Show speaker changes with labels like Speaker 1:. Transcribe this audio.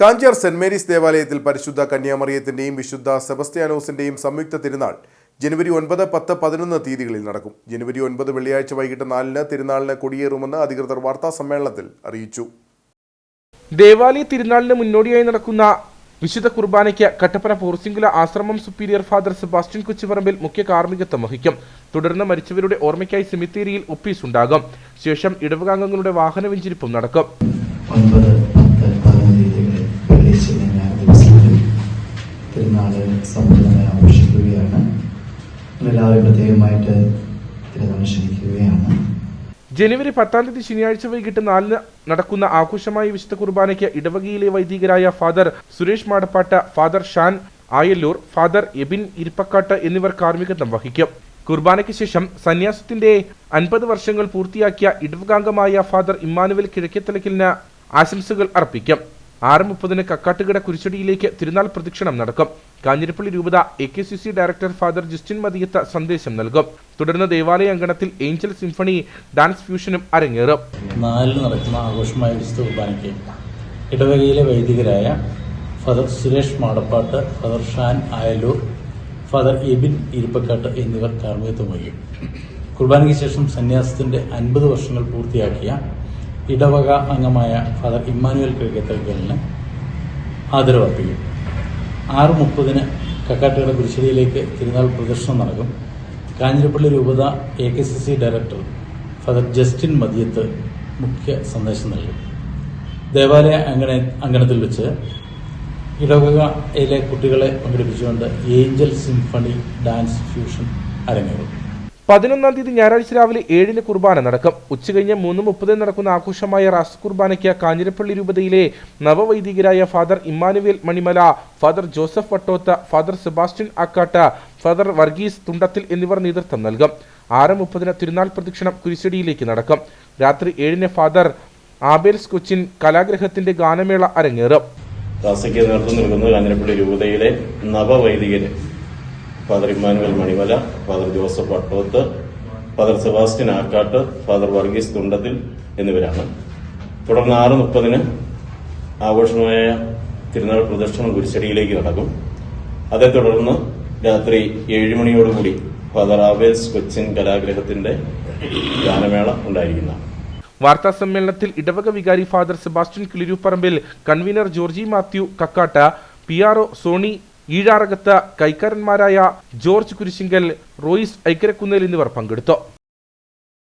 Speaker 1: Kanjar saint Mary's ദേവാലയത്തിൽ പരിശുദ്ധ കന്യാമറിയത്തിന്റെയും വിശുദ്ധ സെബസ്ത്യാനോസിന്റെയും സംയുക്ത തിരുനാൾ ജനുവരി ഒൻപത് പത്ത് പതിനൊന്ന് തീയതികളിൽ നടക്കും. ജനുവരി ഒൻപത് വെള്ളിയാഴ്ച വൈകിട്ട് നാലിന് തിരുനാളിന് കൊടിയേറുമെന്ന് അധികൃതർ വാർത്താ സമ്മേളനത്തിൽ അറിയിച്ചു.
Speaker 2: ദേവാലയ തിരുനാളിന് മുന്നോടിയായി നടക്കുന്ന വിശുദ്ധ കുർബാനയ്ക്ക് കട്ടപ്പന പോർസിംഗുല ആശ്രമം സുപ്പീരിയർ ഫാദർ സെബാസ്റ്റ്യൻ കൊച്ചുപറമ്പിൽ മുഖ്യ കാർമ്മികത്വം വഹിക്കും. തുടർന്ന് മരിച്ചവരുടെ ഓർമ്മയ്ക്കായി സെമിത്തേരിയിൽ ഒപ്പീസ് ഉണ്ടാകും ശേഷം ഇടവകാംഗങ്ങളുടെ വാഹനവെഞ്ചിരിപ്പും നടക്കും. ജനുവരി പത്താം തീയതി ശനിയാഴ്ച വൈകിട്ട് നാലിന് നടക്കുന്ന ആഘോഷമായ വിശുദ്ധ കുർബാനയ്ക്ക് ഇടവകയിലെ വൈദികരായ father Suresh Madappattu father Shan Ayalloor father Ebin Irippakkattu എന്നിവർ കാർമ്മികത്വം വഹിക്കും. കുർബാനയ്ക്ക് ശേഷം സന്യാസത്തിന്റെ അൻപത് വർഷങ്ങൾ പൂർത്തിയാക്കിയ ഇടവകാംഗമായ ഫാദർ ഇമ്മാനുവൽ കിഴക്കേത്തലക്കലിന് ആശംസകൾ അർപ്പിക്കും. ആറ് മുപ്പതിന് കക്കാട്ടുകട കുരിശടിയിലേക്ക് തിരുനാൾ പ്രദക്ഷിണം നടക്കും. കാഞ്ഞിരപ്പള്ളി രൂപത A K C C director father Justin Mathiyath സന്ദേശം നൽകും. തുടർന്ന് ദേവാലയ അങ്കണത്തിൽ ഏഞ്ചൽ സിംഫണി ഡാൻസ് ഫ്യൂഷനും അരങ്ങേറും.
Speaker 3: നാലിന് നടക്കുന്ന ആഘോഷമായ വിശുദ്ധ കുർബാനയ്ക്ക് ഇടവകയിലെ വൈദികരായ father Suresh Madappattu father Shan Ayaloor father Ebin Iruppakkattu എന്നിവർ കാർമ്മികത്വം വഹിക്കും. കുർബാനയ്ക്ക് ശേഷം സന്യാസത്തിന്റെ അൻപത് വർഷങ്ങൾ പൂർത്തിയാക്കിയ ഇടവക അംഗമായ ഫാദർ ഇമ്മാനുവൽ കിഴക്കത്തൽക്കലിന് ആദരവർപ്പിക്കും ആറ് മുപ്പതിന് കക്കാട്ടുകട കുരിശ്ശേരിയിലേക്ക് തിരുനാൾ പ്രദർശനം നടക്കും. കാഞ്ഞിരപ്പള്ളി രൂപത A K C C director father Justin Madiyath മുഖ്യ സന്ദേശം നൽകും. ദേവാലയ അങ്കണ അങ്കണത്തിൽ വെച്ച് ഇടവകയിലെ കുട്ടികളെ പങ്കെടുപ്പിച്ചുകൊണ്ട് ഏഞ്ചൽ സിംഫണി ഡാൻസ് ഫ്യൂഷൻ അരങ്ങേറും.
Speaker 2: പതിനൊന്നാം തീയതി ഞായറാഴ്ച രാവിലെ ഏഴിന് കുർബാന നടക്കും. ഉച്ചകഴിഞ്ഞ് മൂന്ന് മുപ്പതിന് നടക്കുന്ന ആഘോഷമായ റാസ് കുർബാനയ്ക്ക് കാഞ്ഞിരപ്പള്ളി രൂപതയിലെ നവവൈദികരായ father Emmanuel Manimala father Joseph Vattoth father Sebastian Akkatta father Varghese Thundathil എന്നിവർ നേതൃത്വം നൽകും. ആറ് മുപ്പതിന് തിരുനാൾ പ്രദക്ഷിണം കുരിശടിയിലേക്ക് നടക്കും. രാത്രി ഏഴിന് ഫാദർ ആബേൽസ് കൊച്ചിൻ കലാഗ്രഹത്തിന്റെ ഗാനമേള അരങ്ങേറും.
Speaker 4: നേതൃത്വം നൽകുന്നത് കാഞ്ഞിരപ്പള്ളി രൂപതയിലെ നവവൈദികര്. Father Emmanuel Manimala father Joseph Attoth father Sebastian Akkatt father Varghese Thundathil എന്നിവരാണ്. തുടർന്ന് ആറ് മുപ്പതിന് ആഘോഷമായ തിരുനാൾ പ്രദക്ഷിണം കുരിശടിയിലേക്ക് നടക്കും. അതേ തുടർന്ന് രാത്രി ഏഴുമണിയോടുകൂടി ഫാദർ ആവേൽസ് കൊച്ചിൻ കലാഗ്രഹത്തിന്റെ ഗാനമേള ഉണ്ടായിരിക്കുന്നതാണ്
Speaker 2: വാർത്താ സമ്മേളനത്തിൽ ഇടവക വികാരി father Sebastian Kiliroopparambil convener Georgie Mathew Kakkatta P R Soni Eezharakath കൈക്കാരന്മാരായ George Kurisinkal Ruiz Aikkarakunnel എന്നിവർ പങ്കെടുത്തു.